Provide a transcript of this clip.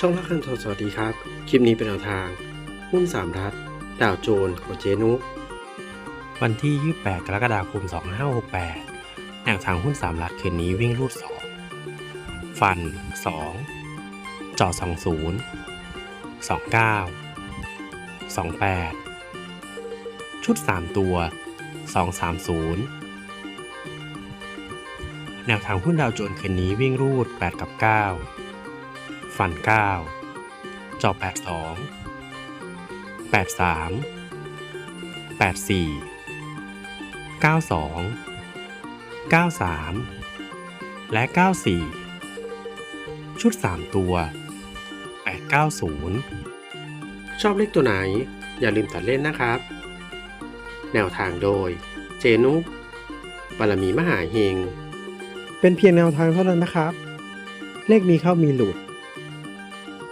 ช่องรักคันทสวัสดีครับ คลิปนี้เป็นแนวทาง หุ้นสามรัฐ ดาวโจนของเจนุกวันที่ 28 กรกฎาคม 2568แนวทางหุ้นสามรัฐคืนนี้วิ่งรูด 2 ฟัน 2 จอ20 29 28 ชุด 3 ตัว 230 แนวทางหุ้นดาวโจนคืนนี้วิ่งรูด 8 กับ 9 ฟัน 9 จอ82 83 84 92 93 และ 94 ชุด 3 ตัว 890 ชอบเลขตัวไหน อย่าลืมตัดเล่นนะครับ แนวทางโดย เจนุกบารมีมหาเฮงเป็นเพียงแนวทางเท่านั้นนะครับ เลขมีเข้ามีหลุด